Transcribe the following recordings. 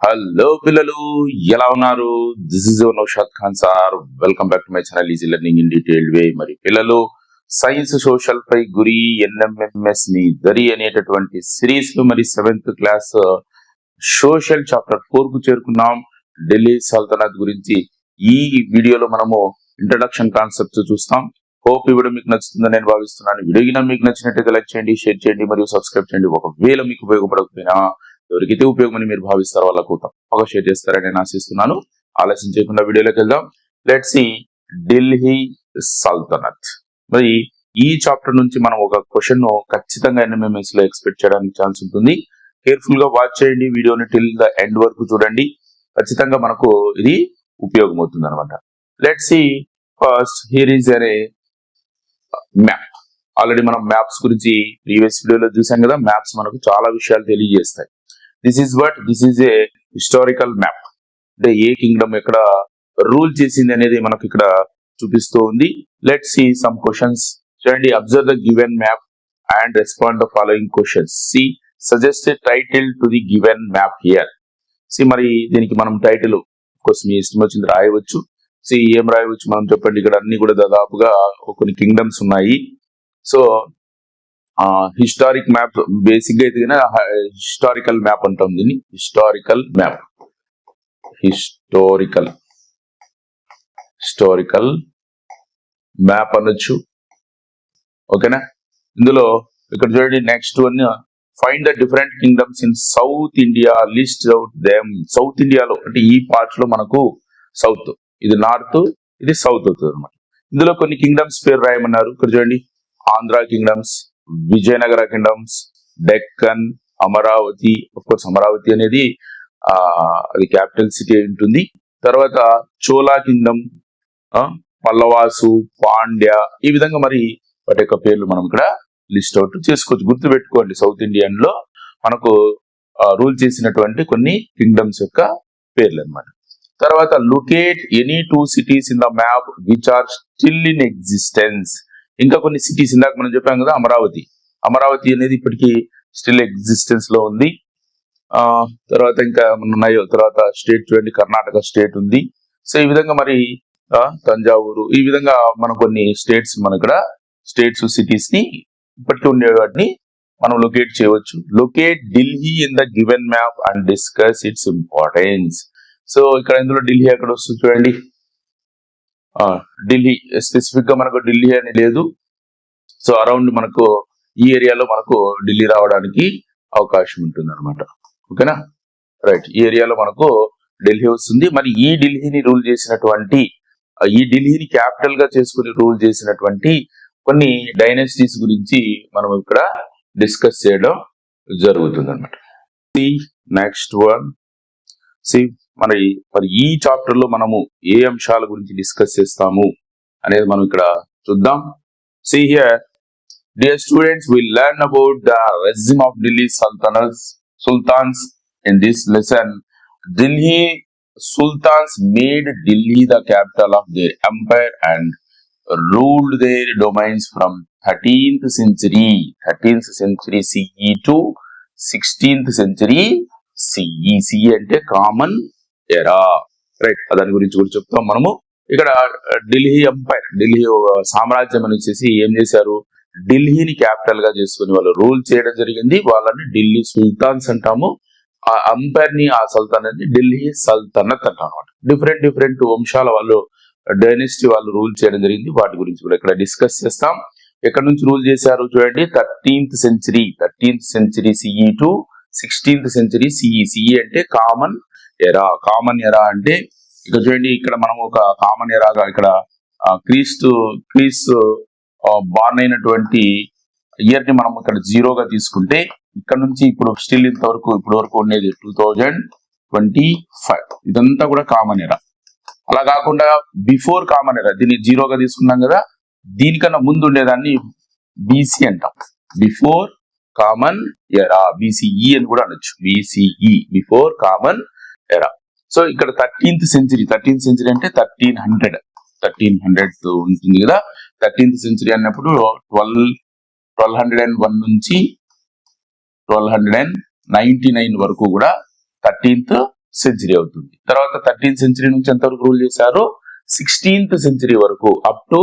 Hello పిల్లలు ఎలా ఉన్నారు? This is Naushad Khan sir welcome back to my channel easy learning in detailed way మరి పిల్లలు science social పై గురి ఎన్ఎంఎంఎస్ని దరి అనేటటువంటి సిరీస్లో మరి సెవెంత్ క్లాస్ సోషల్ చాప్టర్ ఫోర్కు చేరుకున్నాం. ఢిల్లీ సల్తనత్ గురించి ఈ వీడియోలో మనము ఇంట్రడక్షన్ కాన్సెప్ట్స్ చూస్తాం. హోప్ ఈ వీడియో మీకు నచ్చుతుందని నేను భావిస్తున్నాను. వీడియో మీకు నచ్చినట్టయితే లైక్ చేయండి షేర్ చేయండి మరియు సబ్స్క్రైబ్ చేయండి. ఒకవేళ మీకు ఉపయోగపడకపోయినా ఎవరికైతే ఉపయోగమని మీరు భావిస్తారో వాళ్ళకు తప్పక షేర్ చేస్తారని నేను ఆశిస్తున్నాను. ఆలస్యం చేయకుండా వీడియోలోకి వెళ్దాం. లెట్ సి ఢిల్లీ సల్తనత్ మరి ఈ చాప్టర్ నుంచి మనం ఒక క్వశ్చన్ ఖచ్చితంగా ఎన్ఎంఎంఎస్లో ఎక్స్పెక్ట్ చేయడానికి ఛాన్స్ ఉంటుంది. కేర్ఫుల్గా వాచ్ చేయండి. వీడియోని టిల్ ద ఎండ్ వరకు చూడండి. ఖచ్చితంగా మనకు ఇది ఉపయోగం అవుతుంది అనమాట let see first here is అనే మ్యాప్ ఆల్రెడీ మనం మ్యాప్స్ గురించి ప్రీవియస్ వీడియోలో చూసాం కదా. మ్యాప్స్ మనకు చాలా విషయాలు తెలియజేస్తాయి. This is what this is a historical map అంటే ఏ కింగ్డమ్ ఎక్కడ రూల్ చేసింది అనేది మనకు ఇక్కడ చూపిస్తూ ఉంది. లెట్ సి సమ్ క్వశ్చన్స్ చూడండి observe the given map and respond the following questions see suggested title to the given map here see మరి దీనికి మనం టైటిల్ కోసం మీ ఇష్టం వచ్చింది రాయవచ్చు. సి ఏం రాయవచ్చు మనం చెప్పండి. ఇక్కడ అన్ని కూడా దాదాపుగా కొన్ని కింగ్డమ్స్ ఉన్నాయి. సో హిస్టారిక్ మ్యాప్ బేసిక్గా అయితే హిస్టారికల్ మ్యాప్ అంటాం దీన్ని. Historical map historical historical map అనొచ్చు. ఓకేనా? ఇందులో ఇక్కడ చూడండి next one find the different kingdoms in south India list out them south ఇండియాలో అంటే ఈ పార్ట్లో మనకు సౌత్ ఇది నార్త్ ఇది సౌత్ అవుతుంది అనమాట ఇందులో కొన్ని కింగ్డమ్స్ పేరు రాయమన్నారు. ఇక్కడ చూడండి Andhra kingdoms Vijayanagara kingdoms Deccan Amaravati course Amaravati అనేది ఆ అది క్యాపిటల్ సిటీ ఉంటుంది. తర్వాత చోలా కింగ్డమ్ పల్లవాసు పాండ్య ఈ విధంగా మరి వాటి యొక్క పేర్లు మనం ఇక్కడ లిస్ట్ అవుట్ చేసుకోవచ్చు. గుర్తు పెట్టుకోండి సౌత్ ఇండియన్లో మనకు రూల్ చేసినటువంటి కొన్ని కింగ్డమ్స్ యొక్క పేర్లు అన్నమాట. తర్వాత locate any two cities in the map which are still in existence ఇంకా కొన్ని సిటీస్ ఇందాక మనం చెప్పాం కదా అమరావతి. అమరావతి అనేది ఇప్పటికీ స్టిల్ ఎగ్జిస్టెన్స్లో ఉంది. ఆ తర్వాత ఇంకా ఉన్నాయో తర్వాత స్టేట్ చూడండి కర్ణాటక స్టేట్ ఉంది. సో ఈ విధంగా మరి తంజావూరు ఈ విధంగా మన కొన్ని స్టేట్స్ మన ఇక్కడ స్టేట్స్ సిటీస్ని ఇప్పటికీ ఉండే వాటిని మనం లొకేట్ చేయవచ్చు. Locate Delhi in the given map and discuss its importance so ఇక్కడ ఇందులో ఢిల్లీ ఎక్కడ వస్తుంది చూడండి. ఢిల్లీ స్పెసిఫిక్గా మనకు ఢిల్లీ అని లేదు. సో అరౌండ్ మనకు ఈ ఏరియాలో మనకు ఢిల్లీ రావడానికి అవకాశం ఉంటుంది అనమాట ఓకేనా? రైట్ ఈ ఏరియాలో మనకు ఢిల్లీ వస్తుంది. మరి ఈ ఢిల్లీని రూల్ చేసినటువంటి ఈ ఢిల్లీని క్యాపిటల్గా చేసుకుని రూల్ చేసినటువంటి కొన్ని డైనాసిటీస్ గురించి మనం ఇక్కడ డిస్కస్ చేయడం జరుగుతుంది అనమాట నెక్స్ట్ వన్ సి మరి మరి ఈ చాప్టర్లో మనము ఏ అంశాల గురించి డిస్కస్ చేస్తాము అనేది మనం ఇక్కడ చూద్దాం. See here dear students will learn about the regime of Delhi Sultanate sultans in this lesson Delhi sultans made Delhi the capital of their empire and ruled their domains from thirteenth century thirteenth century CE to sixteenth century CE అంటే common era. Right దాని గురించి కూడా చెప్తాం మనము. ఇక్కడ Delhi umpire Delhi సామ్రాజ్యం అని వచ్చేసి ఏం చేశారు? ఢిల్లీని క్యాపిటల్గా చేసుకుని వాళ్ళు రూల్ చేయడం జరిగింది. వాళ్ళని ఢిల్లీ సుల్తాన్స్ అంటాము. ఆ అంపైర్ని ఆ సల్తానత్ని ఢిల్లీ సల్తనత్ అంటాం అనమాట డిఫరెంట్ డిఫరెంట్ వంశాల వాళ్ళు డైనెస్టీ వాళ్ళు రూల్ చేయడం జరిగింది. వాటి గురించి కూడా ఇక్కడ డిస్కస్ చేస్తాం. ఎక్కడ నుంచి రూల్ చేశారు చూడండి. Thirteenth century thirteenth century CE to sixteenth century CE CE అంటే కామన్ ఎరా కామన్ ఎరా అంటే ఇక్కడ చూడండి ఇక్కడ మనం ఒక కామన్ ఎరాగా ఇక్కడ క్రీస్తు క్రీస్తు బార్న్ అయినటువంటి ఇయర్ని మనం ఇక్కడ జీరోగా తీసుకుంటే ఇక్కడ నుంచి ఇప్పుడు స్టిల్ ఇంతవరకు ఇప్పుడు వరకు ఉండేది టూ థౌజండ్ ట్వంటీ ఫైవ్ ఇదంతా కూడా కామన్ ఎరా. అలా కాకుండా బిఫోర్ కామన్ ఎరా దీన్ని జీరోగా తీసుకున్నాం కదా దీనికన్నా ముందు ఉండేదాన్ని బీసీ అంటాం. బిఫోర్ కామన్ ఎరా బీసీఈ అని కూడా అనొచ్చు. BCE before common era so ఇక్కడ థర్టీన్త్ సెంచరీ థర్టీన్త్ సెంచరీ అంటే థర్టీన్ హండ్రెడ్ థర్టీన్ హండ్రెడ్ ఉంటుంది కదా. థర్టీన్త్ సెంచరీ అన్నప్పుడు twelve twelve hundred and one నుంచి twelve hundred and ninety nine వరకు కూడా థర్టీన్త్ సెంచరీ అవుతుంది. తర్వాత థర్టీన్త్ సెంచరీ నుంచి ఎంతవరకు రూల్ చేశారు? సిక్స్టీన్త్ సెంచరీ వరకు up to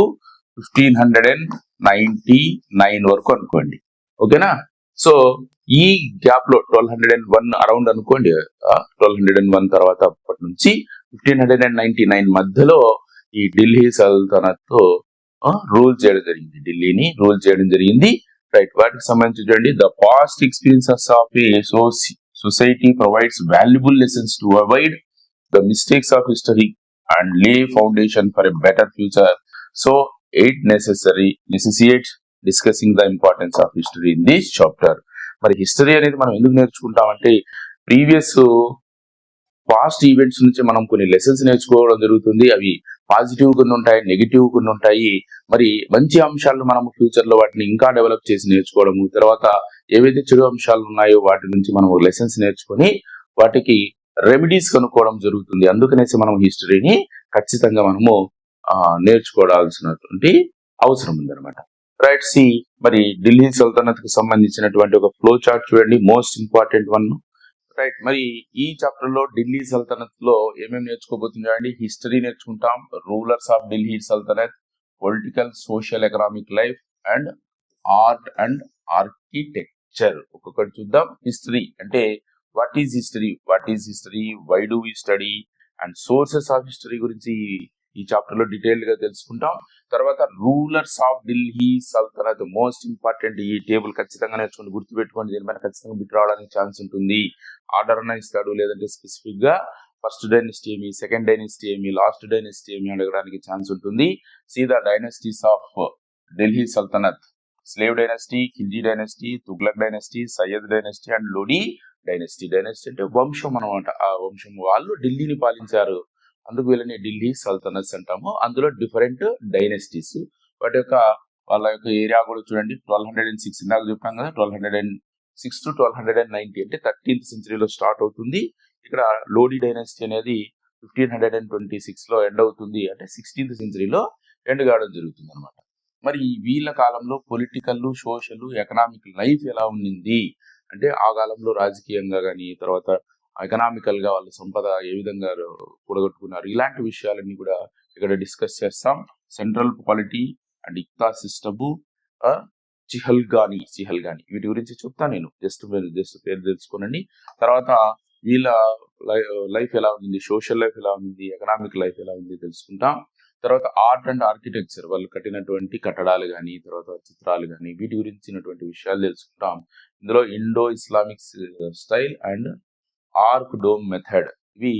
fifteen hundred and ninety nine వరకు అనుకోండి. ఓకేనా? సో ఈ గ్యాప్లో twelve hundred and one around అనుకోండి ట్వెల్వ్ హండ్రెడ్ అండ్ వన్ తర్వాత అప్పటి నుంచి fifteen hundred and ninety nine మధ్యలో ఈ ఢిల్లీ సల్తనత్ రూల్ చేయడం జరిగింది. ఢిల్లీని రూల్ చేయడం జరిగింది. రైట్ వాటికి సంబంధించి చూడండి. The past experiences of a society provides valuable lessons to avoid the mistakes of history and lay foundation for a better future. So it necessary necessitate discussing the importance of history in this chapter మరి history అనేది మనం ఎందుకు నేర్చుకుంటామంటే previous past events నుంచి మనం కొన్ని lessons నేర్చుకోవడం జరుగుతుంది. అవి పాజిటివ్ కొన్ని ఉంటాయి నెగిటివ్ కొన్ని ఉంటాయి. మరి మంచి అంశాలను మనం ఫ్యూచర్లో వాటిని ఇంకా డెవలప్ చేసి నేర్చుకోవడము తర్వాత ఏవైతే చెడు అంశాలు ఉన్నాయో వాటి నుంచి మనం లెసన్స్ నేర్చుకొని వాటికి రెమెడీస్ కనుక్కోవడం జరుగుతుంది. అందుకనేసి మనం హిస్టరీని ఖచ్చితంగా మనము నేర్చుకోవాల్సినటువంటి అవసరం ఉందన్నమాట. రైట్ సి మరి ఢిల్లీ సల్తనత్కి సంబంధించినటువంటి ఒక ఫ్లో చార్ట్ చూడండి మోస్ట్ ఇంపార్టెంట్ వన్ రైట్ మరి ఈ చాప్టర్లో ఢిల్లీ సల్తనత్లో ఏమేమి నేర్చుకోబోతుంది హిస్టరీ నేర్చుకుంటాం rulers of Delhi Sultanate political social economic life and art and architecture ఒక్కొక్కటి చూద్దాం హిస్టరీ అంటే what is history what is history why do we study and sources of history గురించి ఈ చాప్టర్లో డీటెయిల్గా తెలుసుకుంటాం. తర్వాత rulers of Delhi Sultanate most important ఈ టేబుల్ ఖచ్చితంగా నేర్చుకుని గుర్తుపెట్టుకోండి దీనిపైన ఖచ్చితంగా బిట్ రావడానికి ఛాన్స్ ఉంటుంది. ఆర్డర్ అన్న ఇస్తాడు లేదంటే స్పెసిఫిక్గా ఫస్ట్ డైనెస్టీ ఏమి సెకండ్ డైనెస్టీ ఏమి లాస్ట్ డైనెస్టీ ఏమి అడగడానికి ఛాన్స్ ఉంటుంది. సీదా dynasties of Delhi Sultanate slave dynasty Khilji dynasty Tughlaq dynasty Sayyid dynasty and Lodi dynasty dynasty అంటే వంశం అనమాట ఆ వంశం వాళ్ళు ఢిల్లీని పాలించారు. అందుకు వీళ్ళని ఢిల్లీ సల్తనత్స్ అంటాము. అందులో డిఫరెంట్ డైనెస్టీస్ వాటి యొక్క వాళ్ళ యొక్క ఏరియా కూడా చూడండి. ట్వెల్వ్ హండ్రెడ్ అండ్ సిక్స్ ఇందాక చెప్పాం కదా. Twelve hundred and six to twelve hundred and ninety అంటే థర్టీన్త్ సెంచరీలో స్టార్ట్ అవుతుంది. ఇక్కడ లోడీ డైనెస్టీ అనేది ఫిఫ్టీన్ హండ్రెడ్ అండ్ ట్వంటీ సిక్స్లో ఎండ్ అవుతుంది. అంటే సిక్స్టీన్త్ సెంచరీలో ఎండ్ కావడం జరుగుతుంది అనమాట మరి వీళ్ళ కాలంలో పొలిటికల్ సోషల్ ఎకనామిక్ లైఫ్ ఎలా ఉండింది? అంటే ఆ కాలంలో రాజకీయంగా కానీ తర్వాత ఎకనామికల్గా వాళ్ళ సంపద ఏ విధంగా కూడగట్టుకున్నారు. ఇలాంటి విషయాలన్నీ కూడా ఇక్కడ డిస్కస్ చేస్తాం. Central polity and iqta system Chihalgani Chihalgani వీటి గురించి చెప్తాను నేను. జస్ట్ జస్ట్ పేరు తెలుసుకోనండి. తర్వాత వీళ్ళ లైఫ్ ఎలా ఉంది? సోషల్ లైఫ్ ఎలా ఉంది? ఎకనామిక్ లైఫ్ ఎలా ఉంది? తెలుసుకుంటాం. తర్వాత ఆర్ట్ అండ్ ఆర్కిటెక్చర్ వాళ్ళు కట్టినటువంటి కట్టడాలు కానీ తర్వాత చిత్రాలు కానీ వీటి గురించినటువంటి విషయాలు తెలుసుకుంటాం. ఇందులో Indo Islamic style and arch dome method. ఇవి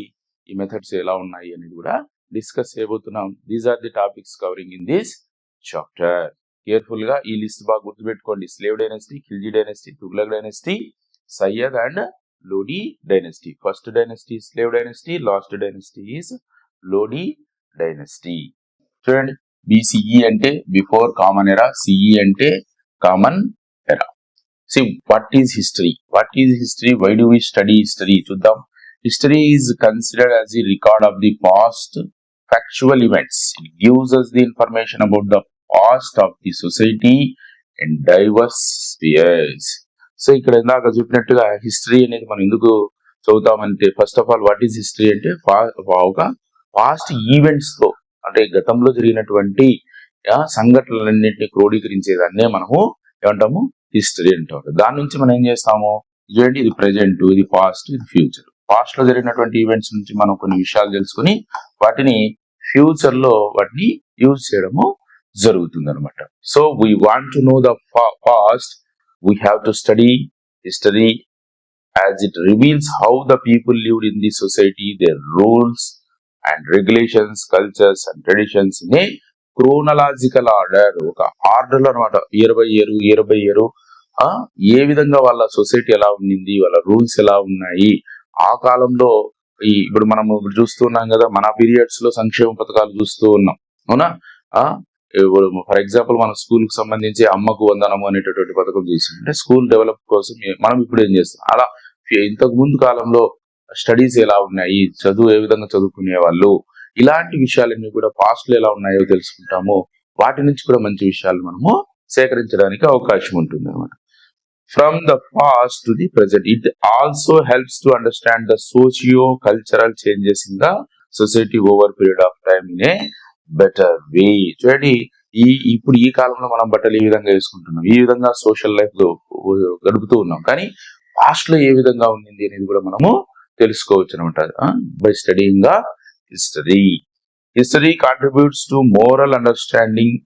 ఈ మెథడ్స్ ఎలా ఉన్నాయి అనేది కూడా డిస్కస్ చేయబోతున్నాం. These are the topics covering in this chapter కేర్ఫుల్గా ఈ లిస్ట్ బాగా గుర్తుపెట్టుకోండి. Slave dynasty Khilji dynasty Tughlaq dynasty Sayyid and Lodi dynasty first dynasty slave dynasty last dynasty is Lodi dynasty చూడండి బీసీఈ అంటే బిఫోర్ కామన్ ఎరా సిఈ అంటే common era see what is history what is history why do we study history చూద్దాం. History is considered as the record of the past factual events it gives us the information about the past of the society and diverse spheres so ఇక్కడ ఇందాక చెప్పినట్టుగా history అనేది మనం ఎందుకు చదువుతామంటే first of all what is history అంటే ఒక past ఈవెంట్స్తో అంటే గతంలో జరిగినటువంటి సంఘటనలన్నింటినీ క్రోడీకరించేదాన్నే మనము ఏమంటాము? హిస్టరీ అంటారు దాని నుంచి మనం ఏం చేస్తాము? ఇదేంటి? ఇది ప్రెజెంట్ ఇది పాస్ట్ ఇది ఫ్యూచర్ పాస్ట్లో జరిగినటువంటి ఈవెంట్స్ నుంచి మనం కొన్ని విషయాలు తెలుసుకొని వాటిని ఫ్యూచర్లో వాటిని యూజ్ చేయడము జరుగుతుంది అనమాట so we want to know the past we have to study history as it reveals how the people lived in the society their rules and regulations cultures and ట్రెడిషన్స్ని chronological order ఒక ఆర్డర్లో అనమాట year by year year by year ఏ విధంగా వాళ్ళ society ఎలా ఉండింది వాళ్ళ rules ఎలా ఉన్నాయి? ఆ కాలంలో ఈ ఇప్పుడు మనం ఇప్పుడు చూస్తున్నాం కదా మన పీరియడ్స్లో సంక్షేమ పథకాలు చూస్తూ ఉన్నాం. అవునా? ఆ? ఇప్పుడు ఫర్ ఎగ్జాంపుల్ మన స్కూల్కి సంబంధించి అమ్మకు వందనము అనేటటువంటి పథకం చూసాం అంటే స్కూల్ డెవలప్ కోసం మనం ఇప్పుడు ఏం చేస్తాం? అలా ఇంతకు ముందు కాలంలో స్టడీస్ ఎలా ఉన్నాయి? చదువు ఏ విధంగా చదువుకునే వాళ్ళు? ఇలాంటి విషయాలన్నీ కూడా పాస్ట్లు ఎలా ఉన్నాయో తెలుసుకుంటాము. వాటి నుంచి కూడా మంచి విషయాలు మనము సేకరించడానికి అవకాశం ఉంటుంది అనమాట from the past to the present. It also helps to understand the socio-cultural changes in the society over period of time in a better చూడండి ఈ ఇప్పుడు ఈ కాలంలో మనం బట్టలు ఈ విధంగా వేసుకుంటున్నాం? ఈ విధంగా సోషల్ లైఫ్ గడుపుతూ ఉన్నాం. కానీ పాస్ట్లో ఏ విధంగా ఉండింది అనేది కూడా మనము తెలుసుకోవచ్చు అనమాట by studying the history history contributes to moral understanding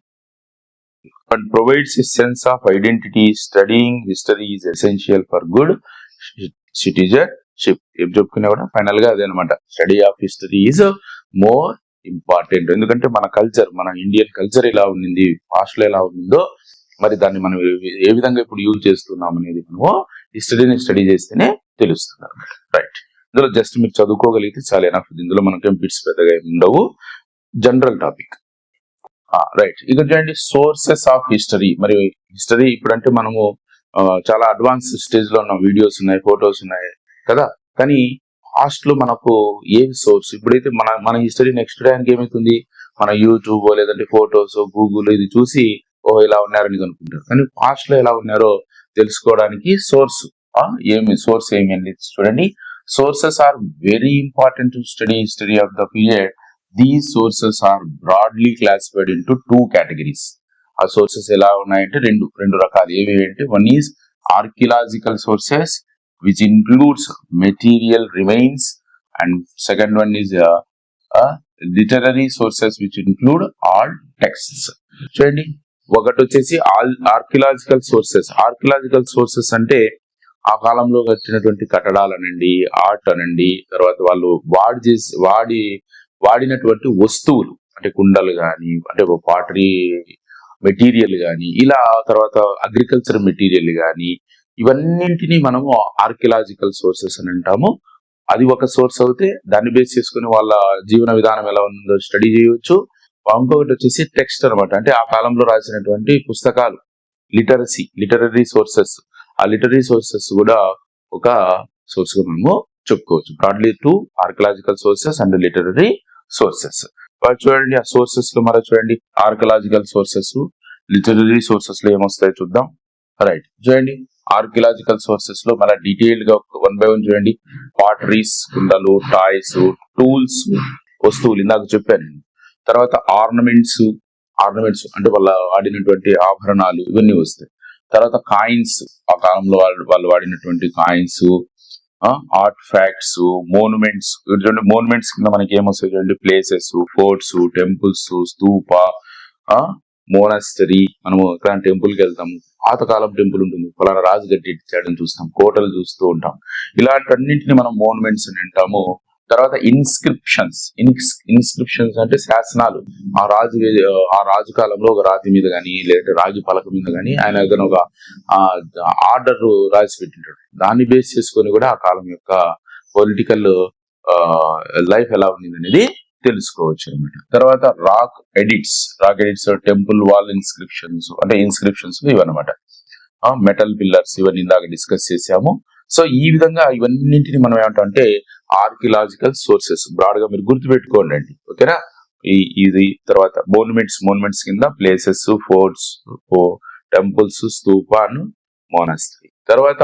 but provides a sense of identity. Studying history is essential for good citizenship. ఏం చెప్పుకున్నా కూడా ఫైనల్గా అదే అనమాట study of history is more important ఎందుకంటే మన కల్చర్ మన ఇండియన్ కల్చర్ ఎలా ఉండింది పాస్ట్లో ఎలా ఉండిందో మరి దాన్ని మనం ఏ- ఏ విధంగా ఇప్పుడు యూజ్ చేస్తున్నాం అనేది మనము హిస్టరీని స్టడీ చేస్తేనే తెలుస్తుంది. అనమాట రైట్ ఇందులో జస్ట్ మీరు చదువుకోగలిగితే చాలా ఎనఫ్ ఇందులో మనకేం బిట్స్ పెద్దగా ఏమి ఉండవు. జనరల్ టాపిక్ Ah, రైట్ ఇక చూడండి సోర్సెస్ ఆఫ్ హిస్టరీ మరి హిస్టరీ ఇప్పుడంటే మనము చాలా అడ్వాన్స్ స్టేజ్లో ఉన్న. వీడియోస్ ఉన్నాయి ఫొటోస్ ఉన్నాయి కదా? కానీ పాస్ట్లో మనకు ఏవి సోర్స్ ఇప్పుడైతే మన మన హిస్టరీ నెక్స్ట్ టైంకి ఏమవుతుంది మన యూట్యూబ్ లేదంటే ఫొటోస్ గూగుల్ ఇది చూసి ఓ ఇలా ఉన్నారని అనుకుంటారు కానీ పాస్ట్లో ఎలా ఉన్నారో తెలుసుకోవడానికి సోర్స్ ఏమి సోర్స్ ఏమి అని చూడండి. Sources are very important to study history of the period these sources are broadly classified into two categories ఆ సోర్సెస్ ఎలా ఉన్నాయంటే రెండు రెండు రకాలు. ఏవి అంటే one is archaeological sources which includes material remains and second one is literary sources which include all texts చూడండి ఒకటి వచ్చేసి all archaeological sources archaeological sources అంటే ఆ కాలంలో కట్టినటువంటి కట్టడాలనండి ఆర్ట్ అనండి తర్వాత వాళ్ళు వాడి చేసి వాడి వాడినటువంటి వస్తువులు అంటే కుండలు కానీ అంటే పాటరీ మెటీరియల్ కానీ ఇలా తర్వాత అగ్రికల్చర్ మెటీరియల్ కానీ ఇవన్నింటినీ మనము ఆర్కియలాజికల్ సోర్సెస్ అని అంటాము. అది ఒక సోర్స్ అవుతే దాన్ని బేస్ చేసుకుని వాళ్ళ జీవన విధానం ఎలా ఉందో స్టడీ చేయవచ్చు ఇంకొకటి వచ్చేసి టెక్స్ట్ అన్నమాట. అంటే ఆ కాలంలో రాసినటువంటి పుస్తకాలు లిటరసీ లిటరరీ సోర్సెస్ ఆ లిటరీ సోర్సెస్ కూడా ఒక సోర్స్గా మనము చెప్పుకోవచ్చు. Broadly two archaeological sources and literary sources. చూడండి ఆ సోర్సెస్లో మరో చూడండి ఆర్కలాజికల్ సోర్సెస్ లిటరీ సోర్సెస్లో ఏమొస్తాయి చూద్దాం. రైట్ చూడండి ఆర్కియలాజికల్ సోర్సెస్లో మన డీటెయిల్డ్గా వన్ బై వన్ చూడండి. పాటరీస్ కుండలు టాయ్స్ టూల్స్ వస్తువులు ఇందాక చెప్పాను తర్వాత ఆర్నమెంట్స్ ఆర్నమెంట్స్ అంటే వాళ్ళ వాడినటువంటి ఆభరణాలు ఇవన్నీ వస్తాయి. తర్వాత కాయిన్స్ ఆ కాలంలో వాళ్ళు వాళ్ళు వాడినటువంటి కాయిన్స్ ఆర్ట్ ఫ్యాక్ట్స్ మోనుమెంట్స్ చూడండి మోనుమెంట్స్ కింద మనకి ఏమొస్తాయి చూడండి? Places forts temples stupa monastery మనము ఇక్కడ టెంపుల్కి వెళ్తాము. పాతకాలం టెంపుల్ ఉంటుంది. ఫలానా రాజు కట్టించాడని చూస్తాం. కోటలు చూస్తూ ఉంటాం. ఇలాంటన్నింటిని మనం మోనుమెంట్స్ అని అంటాము. తర్వాత ఇన్స్క్రిప్షన్స్ ఇన్స్క్రిప్షన్స్ అంటే శాసనాలు. ఆ రాజు ఆ రాజు కాలంలో ఒక రాతి మీద కానీ లేదంటే రాజు పలక మీద కానీ ఆయన ఏదైనా ఒక ఆర్డర్ రాసి పెట్టింటాడు దాన్ని బేస్ చేసుకొని కూడా ఆ కాలం యొక్క పొలిటికల్ లైఫ్ ఎలా ఉంది అనేది తెలుసుకోవచ్చు అనమాట తర్వాత rock edicts rock edicts temple wall inscriptions అంటే ఇన్స్క్రిప్షన్స్ ఇవన్నమాట. మెటల్ పిల్లర్స్ ఇవన్నీ ఇందాక డిస్కస్ చేసాము సో ఈ విధంగా ఇవన్నింటిని మనం ఏమంటామంటే ఆర్కియలాజికల్ సోర్సెస్ బ్రాడ్గా మీరు గుర్తుపెట్టుకోండి అండి ఓకేనా? ఈ ఇది తర్వాత మోనుమెంట్స్ మోనుమెంట్స్ కింద ప్లేసెస్ ఫోర్ట్స్ టెంపుల్స్ స్తూపాను మోనస్ట్రీ తర్వాత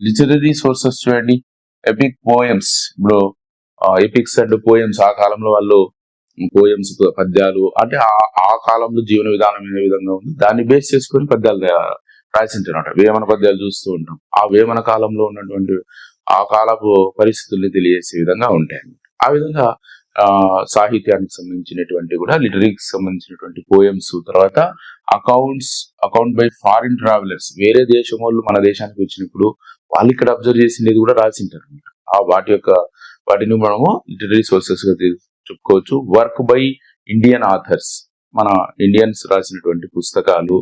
లిటరరీ సోర్సెస్ చూడండి. ఎపిక్ పోయమ్స్ ఇప్పుడు ఎపిక్స్ అండ్ పోయమ్స్ ఆ కాలంలో వాళ్ళు పోయమ్స్ పద్యాలు అంటే ఆ- ఆ కాలంలో జీవన విధానం ఏ విధంగా ఉంది దాన్ని బేస్ చేసుకొని పద్యాలు రాసింటున్నాడు వేమన పద్యాలు చూస్తూ ఉంటాం. ఆ వేమన కాలంలో ఉన్నటువంటి ఆ కాలపు పరిస్థితుల్ని తెలియజేసే విధంగా ఉంటాయి ఆ విధంగా ఆ సాహిత్యానికి సంబంధించినటువంటి కూడా లిటరీకి సంబంధించినటువంటి పోయమ్స్ తర్వాత accounts account by foreign travellers వేరే దేశం వాళ్ళు మన దేశానికి వచ్చినప్పుడు వాళ్ళు ఇక్కడ అబ్జర్వ్ చేసినది కూడా రాసింటారు ఆ వాటి యొక్క వాటిని మనము లిటరీ సోర్సెస్గా చెప్పుకోవచ్చు. వర్క్ బై ఇండియన్ ఆథర్స్ మన ఇండియన్స్ రాసినటువంటి పుస్తకాలు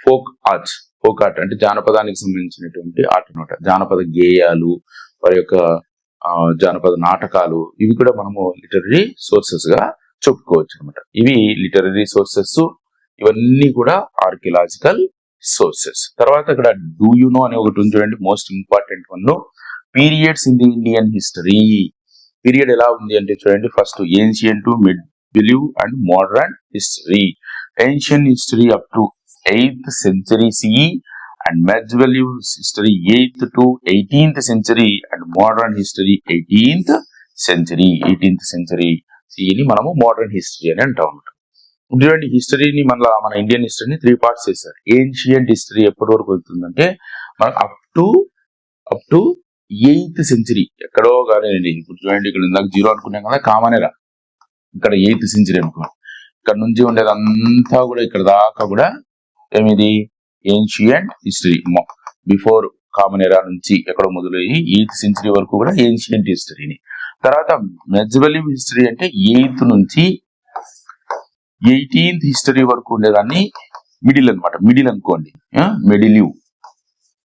ఫోక్ ఆర్ట్స్ ఫోక్ ఆర్ట్ అంటే జానపదానికి సంబంధించినటువంటి ఆర్ట్ అనమాట జానపద గేయాలు వారి యొక్క జానపద నాటకాలు ఇవి కూడా మనము లిటరరీ సోర్సెస్గా చెప్పుకోవచ్చు అనమాట ఇవి లిటరరీ సోర్సెస్ ఇవన్నీ కూడా ఆర్కియలాజికల్ సోర్సెస్. తర్వాత ఇక్కడ డూ యు నో అనే ఒకటి ఉంది చూడండి most important one periods in the Indian history. Period ఎలా ఉంది అంటే చూడండి first ancient medieval and modern history. Ancient history up to eighth century CE and medieval history eighth to eighteenth century and modern history eighteenth century eighteenth century సిఈని మనము modern history అని అంటాం ఇటువంటి హిస్టరీని మన మన ఇండియన్ హిస్టరీని త్రీ పార్ట్స్ చేశారు. Ancient history ఎప్పటి వరకు వెళ్తుందంటే మనకు up to up to eighth century ఎక్కడో కానీ ఇప్పుడు చూడండి ఇక్కడ ఇందాక జీరో అనుకున్నాం కదా కామనేరా ఇక్కడ ఎయిత్ సెంచరీ అనుకున్నాం. ఇక్కడ నుంచి ఉండేది అంతా కూడా ఇక్కడ దాకా కూడా ఏమిది ఏన్షియంట్ హిస్టరీ బిఫోర్ కామన్ ఎరా నుంచి ఎక్కడ మొదలయ్యి ఎయిత్ సెంచరీ వరకు కూడా ఏన్షియంట్ హిస్టరీని తర్వాత మెజబలి హిస్టరీ అంటే ఎయిత్ నుంచి ఎయిటీన్త్ హిస్టరీ వరకు ఉండేదాన్ని మిడిల్ అన్నమాట. మిడిల్ అనుకోండి. మిడిలివ్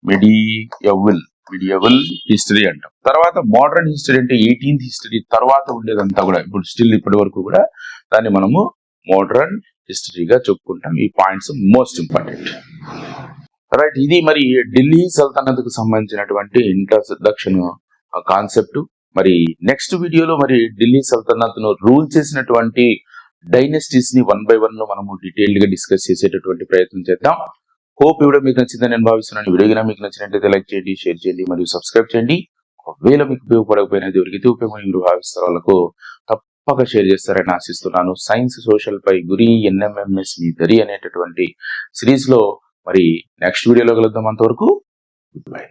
మిడియవల్ మిడియవల్ హిస్టరీ అంటాం. తర్వాత మోడర్న్ హిస్టరీ అంటే ఎయిటీన్త్ హిస్టరీ తర్వాత ఉండేదంతా కూడా ఇప్పుడు స్టిల్ ఇప్పటి వరకు కూడా దాన్ని మనము మోడర్న్ హిస్టరీగా చెప్పుకుంటాం. ఈ పాయింట్స్ మోస్ట్ ఇంపార్టెంట్ రైట్ ఇది మరి ఢిల్లీ సల్తనత్కు సంబంధించినటువంటి ఇంట్రడక్షన్ కాన్సెప్ట్ మరి నెక్స్ట్ వీడియోలో మరి ఢిల్లీ సల్తనత్ను రూల్ చేసినటువంటి డైనెస్టీస్ని వన్ బై వన్ మనము డీటెయిల్డ్గా డిస్కస్ చేసేటటువంటి ప్రయత్నం చేద్దాం. హోప్ ఈ వీడియో మీకు నచ్చిందని నేను భావిస్తున్నాను. వీడియో కనుక మీకు నచ్చినట్లయితే లైక్ చేయండి షేర్ చేయండి మరియు సబ్స్క్రైబ్ చేయండి. ఒకవేళ మీకు ఉపయోగపడకపోయినా ఎవరికైతే ఉపయోగం మీరు భావిస్తారు వాళ్ళకు తప్పక షేర్ చేస్తారని ఆశిస్తున్నాను. సైన్స్ సోషల్ పై గురి ఎన్ఎంఎంఎస్ మీ దరి అనేటటువంటి సిరీస్లో మరి నెక్స్ట్ వీడియోలో కలుద్దాం అంతవరకు. Good bye